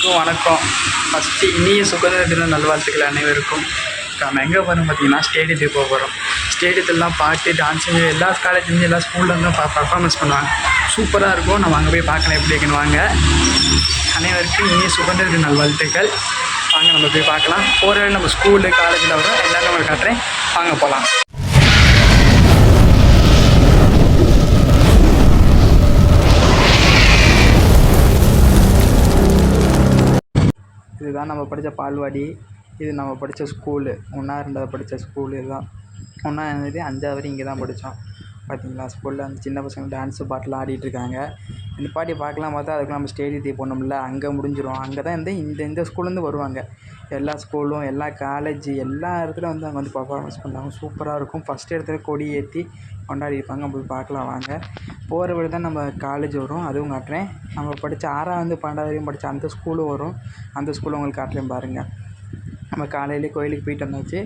அனைவருக்கும் வணக்கம். ஃபஸ்ட்டு இனிய சுதந்திர தின நல்வாழ்த்துக்கள் அனைவருக்கும். நம்ம எங்கே போகிறோம் பார்த்தீங்கன்னா ஸ்டேடியத்துக்கு போக போகிறோம் ஸ்டேடியத்துலலாம் பாட்டு டான்ஸு எல்லா காலேஜ்லேருந்து எல்லா ஸ்கூல்லேருந்தும் பா பர்ஃபார்மன்ஸ் பண்ணுவாங்க. சூப்பராக இருக்கும். நம்ம அங்கே போய் பார்க்கலாம் எப்படி இருக்குன்னு வாங்க. அனைவருக்கும் இனிய சுதந்திர தின நல்வாழ்த்துக்கள். வாங்க நம்ம போய் பார்க்கலாம். போகிற நம்ம ஸ்கூலு காலேஜில் வரும் எல்லாமே நம்ம காட்டுறேன். வாங்க போகலாம் இதுதான் நம்ம படித்த பால்வாடி இது நம்ம படித்த ஸ்கூலு ஒன்றா ரெண்டாவது படித்த ஸ்கூலு இதுதான். ஒன்றா இருந்தது அஞ்சாவது வரையும் இங்கே தான் படித்தோம் பார்த்தீங்களா? ஸ்கூலில் அந்த சின்ன பசங்க டான்ஸு பாட்டெலாம் ஆடிட்டு இருக்காங்க இந்த பாட்டி பார்க்கலாம் பார்த்தா அதுக்கு நம்ம ஸ்டேடியத்துக்கு போனோம்ல அங்கே முடிஞ்சிடும் அங்கே தான் இந்த இந்த இந்த ஸ்கூல்லேருந்து வருவாங்க. எல்லா ஸ்கூலும் எல்லா காலேஜு எல்லா இடத்துலையும் வந்து அங்கே வந்து பர்ஃபார்மன்ஸ் பண்ணுவாங்க. சூப்பராக இருக்கும். ஃபஸ்ட் இடத்துல கொடி ஏற்றி கொண்டாடி இருப்பாங்க. போய் பார்க்கலாம் வாங்க. போகிற வழி தான் நம்ம காலேஜ் வரும். அதுவும் காட்டுறேன். நம்ம படித்த ஆறாவது பன்னெண்டாவது வரையும் படித்த அந்த ஸ்கூலும் வரும். அந்த ஸ்கூலும் உங்களுக்கு காட்டுறேன் பாருங்கள் நம்ம காலையிலே கோயிலுக்கு போயிட்டு வந்தாச்சு.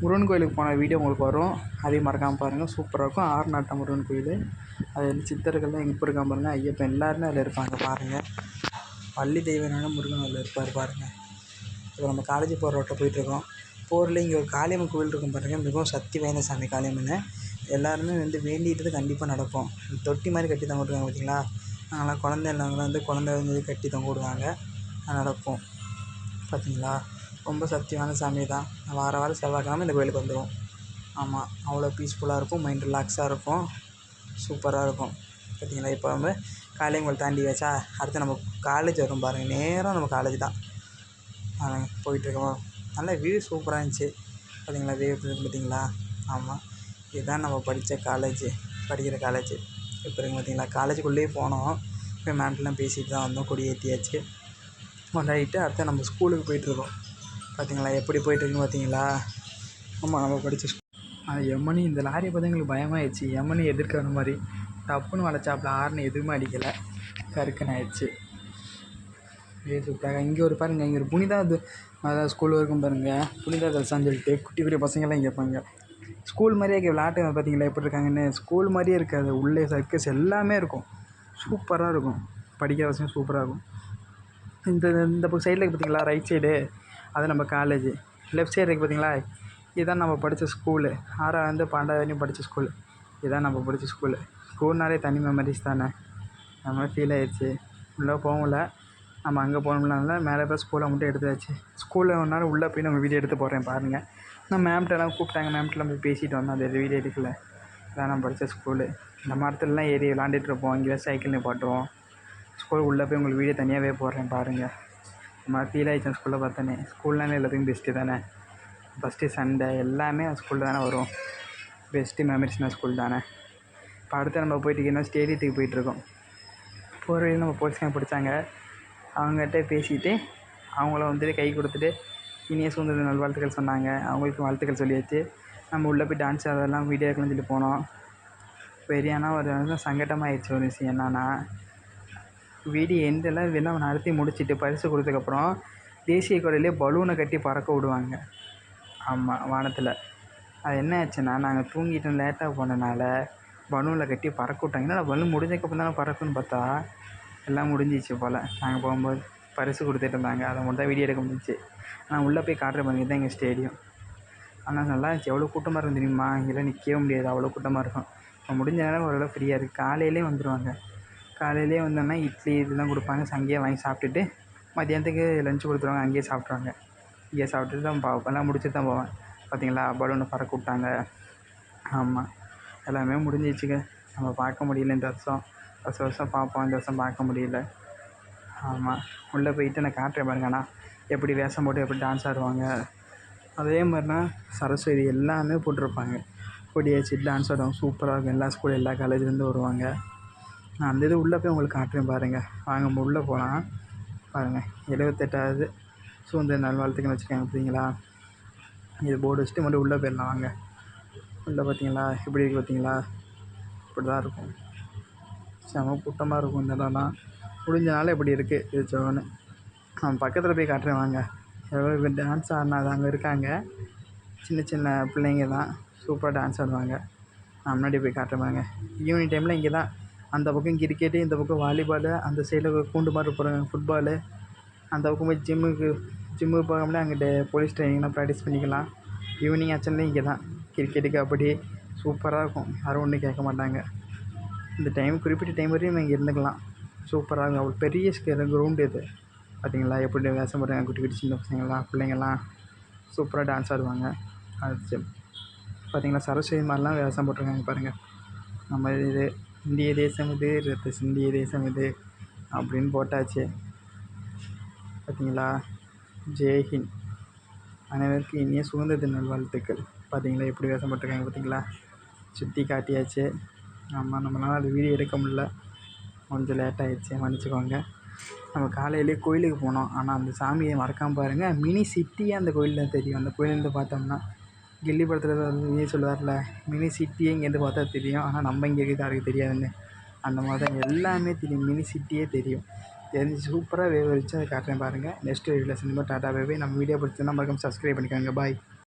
முருகன் கோயிலுக்கு போன வீடியோ உங்களுக்கு வரும். அதையும் மறக்காமல் பாருங்கள் சூப்பராக இருக்கும். ஆறுநாட்டம் முருகன் கோயில். அது வந்து சித்தர்கள்லாம் எங்கே இருக்காம பாருங்கள் ஐயப்பன் எல்லாருமே அதில் இருப்பாங்க. பாருங்கள் பள்ளி தெய்வனான முருகன் அதில் இருப்பார் பாருங்கள் இப்போ நம்ம காலேஜ் போகிற ரோட்டில் போயிட்டுருக்கோம். போரில் இங்கே ஒரு காளியம்மன் கோவில் இருக்கும் பாருங்கள் மிகவும் சக்தி வாய்ந்த சாமி காளியம்மன் எல்லாருமே வந்து வேண்டிட்டு கண்டிப்பாக நடக்கும். தொட்டி மாதிரி கட்டி தான் விடுவாங்க பார்த்தீங்களா நாங்களாம் குழந்தை இல்லாதவங்களாம் வந்து குழந்தை வந்து கட்டி தொங்க விடுவாங்க. நடக்கும். பார்த்தீங்களா ரொம்ப சக்தியான சாமி தான். வார வாரம் செவ்வாய்க்கிழமை இந்த கோயிலுக்கு வந்துடுவோம் ஆமாம் அவ்வளோ பீஸ்ஃபுல்லாக இருக்கும் மைண்ட் ரிலாக்ஸாக இருக்கும் சூப்பராக இருக்கும். பார்த்தீங்களா இப்போ நம்ம காளியங்கோல் தாண்டி வச்சா அடுத்து நம்ம காலேஜ் வரும் பாருங்கள் நேராக நம்ம காலேஜ் தான். போயிட்டுருக்கோம் நல்ல வியூ சூப்பராக இருந்துச்சு. பார்த்தீங்களா வியூ எப்படி பார்த்தீங்களா ஆமாம் இதுதான் நம்ம படித்த காலேஜ் படிக்கிற காலேஜ் இப்போ இருக்கு பார்த்தீங்களா காலேஜுக்குள்ளேயே போனோம். போய் மேம்கிட்டலாம் பேசிட்டு தான் வந்தோம் கொடி ஏற்றியாச்சு கொண்டாடிட்டு அடுத்து நம்ம ஸ்கூலுக்கு போயிட்டுருக்கோம் பார்த்தீங்களா எப்படி போயிட்டுருக்குன்னு பார்த்தீங்களா ஆமாம் நம்ம படித்த ஸ்கூல் அது எம்மனி இந்த லாரியை பார்த்தா எங்களுக்கு பயமாயிடுச்சு. எம்மனி எதிர்க்கிற மாதிரி. டப்புன்னு வளைச்சாப்புல ஆறுனு எதுவுமே அடிக்கலை. கருக்குன்னு ஆயிடுச்சு. சூப்பராக இங்கே ஒரு பாருங்கள் இங்கே ஒரு புனிதா இது. அதாவது ஸ்கூல் இருக்கும் பாருங்கள் புனிதா தல்சான்னு சொல்லிட்டு குட்டி குட்டி பசங்கள்லாம் இங்கே இருப்பாங்க. ஸ்கூல் மாதிரியே இங்கே விளாட்டு பார்த்தீங்களா எப்படி இருக்காங்கன்னு? ஸ்கூல் மாதிரியே இருக்காது. உள்ளே சர்க்கஸ் எல்லாமே இருக்கும். சூப்பராக இருக்கும். படிக்கிற பசங்க சூப்பராக இருக்கும். இந்த இந்த சைடில் பார்த்தீங்களா ரைட் சைடு அது நம்ம காலேஜ் லெஃப்ட் சைடு இருக்குது பார்த்தீங்களா இதுதான் நம்ம படித்த ஸ்கூலு ஆறாவது பன்னெண்டாவது வரையும் படித்த ஸ்கூலு இதுதான் நம்ம படித்த ஸ்கூலு ஸ்கூல்னாலே தனி மெமரிஸ் தானே. நம்ம ஃபீல் ஆகிடுச்சி உள்ளே போகல நம்ம அங்கே போகணும்னால மேலே போய் ஸ்கூலை மட்டும் எடுத்தாச்சு. ஸ்கூலில் ஒரு நாள் உள்ளே போய் நம்ம வீடியோ எடுத்து போடுறேன் பாருங்கள் நான் மேம்கிட்டலாம் கூப்பிட்டாங்க. மேம்கிட்டலாம் போய் பேசிட்டு வந்தோம். அது வீடியோ எடுக்கல. இதான் நான் படித்த ஸ்கூலு இந்த மரத்துலலாம் ஏறி விளாண்டுட்டு இருப்போம். இங்கேயே சைக்கிள் நிப்பாட்டுவோம். ஸ்கூல் உள்ளே போய் உங்களுக்கு வீடியோ தனியாகவே போடுறேன் பாருங்கள் சும்மா மாதிரி ஃபீல் ஆகிடுச்சேன் ஸ்கூலில் பார்த்தோன்னே ஸ்கூல்னாலே எல்லாத்துக்கும் பெஸ்ட்டு தானே? ஃபஸ்ட்டு சண்டே எல்லாமே ஸ்கூலில் தானே வரும். பெஸ்ட்டு மெமரிஸ்னால் ஸ்கூல் தானே? இப்போ அடுத்து நம்ம போயிட்டு இன்னும் ஸ்டேடியத்துக்கு போயிட்டுருக்கோம் போகிற வழியில் நம்ம போலீஸ்காரன் பிடிச்சாங்க. அவங்ககிட்ட பேசிட்டு அவங்கள வந்துட்டு கை கொடுத்துட்டு இனிய சுதந்திர நல்வாழ்த்துக்கள் சொன்னாங்க. அவங்களுக்கு வாழ்த்துக்கள் சொல்லியாச்சு. நம்ம உள்ளே போய் டான்ஸ் அதெல்லாம் வீடியோ எடுக்கலாம்னு சொல்லிட்டு போனோம். பெரியானா ஒரு சங்கடமாயிடுச்சு ஒரு விஷயம் என்னன்னா வெடி எண்டில் எல்லாம் நடத்தி முடிச்சுட்டு பரிசு கொடுத்ததுக்கப்புறம் தேசிய கொடியிலே பலூனை கட்டி பறக்க விடுவாங்க. ஆமாம் வானத்தில். அது என்ன ஆச்சுன்னா நாங்கள் தூங்கிட்டு லேட்டாக போனனால பலூனில் கட்டி பறக்க விட்டாங்க. என்னடா பலூன் முடிஞ்சதுக்கப்புறம் தானே பறக்குன்னு பார்த்தா? எல்லாம் முடிஞ்சிச்சு போல். நாங்கள் போகும்போது பரிசு கொடுத்துட்டு இருந்தாங்க. அதை மட்டும் தான் வீடியோ எடுக்க முடிஞ்சிச்சு. ஆனால் உள்ளே போய் காட்டுற பண்ணி தான் எங்கள் ஸ்டேடியம் ஆனால் நல்லா இருந்துச்சு எவ்வளோ கூட்டமாக இருக்கும் தெரியுமா? இங்கெல்லாம் நிற்கவே முடியாது. அவ்வளோ கூட்டமாக இருக்கும். இப்போ முடிஞ்ச நேரம் ஓரளவு ஃப்ரீயாக இருக்குது காலையிலே வந்துடுவாங்க காலையிலே வந்தோன்னா இட்லி இதெல்லாம் கொடுப்பாங்க. அங்கேயே வாங்கி சாப்பிட்டுட்டு மதியானத்துக்கு லன்ச் கொடுத்துருவாங்க. அங்கேயே சாப்பிட்ருவாங்க இங்கேயே சாப்பிட்டுட்டு தான் பா எல்லாம் முடிச்சுட்டு தான் போவேன். பார்த்தீங்களா? பலூனை பறக்க விட்டாங்க. ஆமாம் எல்லாமே முடிஞ்சிச்சுங்க நம்ம பார்க்க முடியல இந்த வருஷம். வருஷம் வருஷம் பார்ப்போம். இந்த வருஷம் பார்க்க முடியல. ஆமாம் உள்ளே போயிட்டு நான் காட்டுறேன் பாருங்கண்ணா எப்படி வேஷம் போட்டு எப்படி டான்ஸ் ஆடுவாங்க. அதே மாதிரினா சரஸ்வதி எல்லாமே போட்டிருப்பாங்க. கொடி வச்சு டான்ஸ் ஆடுவாங்க. சூப்பராக இருக்கும். எல்லா ஸ்கூல் எல்லா காலேஜ்லேருந்து வருவாங்க. நான் அந்த இது உள்ளே போய் உங்களுக்கு காட்டுறேன் பாருங்கள் வாங்க நம்ம உள்ளே போகலாம். பாருங்கள் எழுபத்தெட்டாவது சுதந்திர நல்வாழ்த்துக்கள் வச்சுருக்காங்க பார்த்தீங்களா? இது போர்டு வச்சுட்டு மட்டும் உள்ளே போயிடலாம் வாங்க. உள்ளே பார்த்தீங்களா? எப்படி இருக்குது பார்த்தீங்களா? இப்படி தான் இருக்கும். செம கூட்டமாக இருக்கும் இந்த இடம்லாம் முடிஞ்ச நாள் இப்படி இருக்குது இது ஜோனு நான் பக்கத்தில் போய் காட்டுறேன் வாங்க. எவ்வளோ பேர் டான்ஸ் ஆடினாது அங்கே இருக்காங்க. சின்ன சின்ன பிள்ளைங்க தான். சூப்பராக டான்ஸ் ஆடுவாங்க. நான் முன்னாடி போய் காட்டுறேன் வாங்க. ஈவினிங் டைமில் இங்கே தான் அந்த பக்கம் கிரிக்கெட்டு இந்த பக்கம் வாலிபாலு அந்த சைடில் கூண்டு மாதிரி போகிறாங்க ஃபுட்பாலு அந்த பக்கம் போய் ஜிம்முக்கு ஜிம்முக்கு போகாமலே அங்கிட்டு போலீஸ் ட்ரைனிங்லாம் ப்ராக்டிஸ் பண்ணிக்கலாம். ஈவினிங் ஆச்சுனாலே இங்கே தான். கிரிக்கெட்டு கபடி சூப்பராக இருக்கும். யாரும் ஒன்றும் கேட்க மாட்டாங்க. இந்த டைம் குறிப்பிட்ட டைம் வரையும் நம்ம இங்கே இருந்துக்கலாம் சூப்பராக இருக்கும். அவ்வளோ பெரிய ஸ்கேலு கிரவுண்டு இது. பார்த்தீங்களா எப்படி வேஷம் போடுறாங்க குட்டி குட்டி சின்ன பசங்கள்லாம் பிள்ளைங்கள்லாம் சூப்பராக டான்ஸ் ஆடுவாங்க. அது பார்த்தீங்களா சரஸ்வதி மாதிரிலாம் வேஷம் போட்டிருக்காங்க பாருங்கள் நம்ம இது இந்திய தேசம் இது ரத்த சிந்திய தேசம் இது அப்படின்னு போட்டாச்சு. பார்த்தீங்களா ஜெய்ஹிந்த் அனைவருக்கும் இனிய சுதந்திர தின வாழ்த்துக்கள் பார்த்தீங்களா எப்படி வேஷம் போட்டிருக்காங்க பார்த்தீங்களா சுற்றி காட்டியாச்சு. ஆமாம் நம்மளால் அது வீடியோ எடுக்க முடில கொஞ்சம் லேட் ஆகிடுச்சு மன்னிச்சுக்கோங்க. நம்ம காலையிலே கோயிலுக்கு போனோம். ஆனால் அந்த சாமியை மறக்காமல் பாருங்கள் மினி சிட்டியே அந்த கோயிலில் தெரியும். அந்த கோயிலேருந்து பார்த்தோம்னா கில்லி படத்தில் வந்து விஜய் சொல்லுவார்ல மினி சிட்டியே இங்கேருந்து பார்த்தா தெரியும். ஆனால் நம்ம இங்கே இருக்கிறது யாருக்கு தெரியாதுன்னு. அந்த மாதிரி தான் எல்லாமே தெரியும். மினி சிட்டியே தெரியும். தெரிஞ்சு சூப்பராக வச்சு அதை காட்டுறேன் பாருங்கள் நெக்ஸ்ட் வீடியோவில் சினிமா டாட்டா பேபி நம்ம வீடியோ பிடிச்சதுன்னா மறக்காமல் சப்ஸ்கிரைப் பண்ணிக்கோங்க. பாய்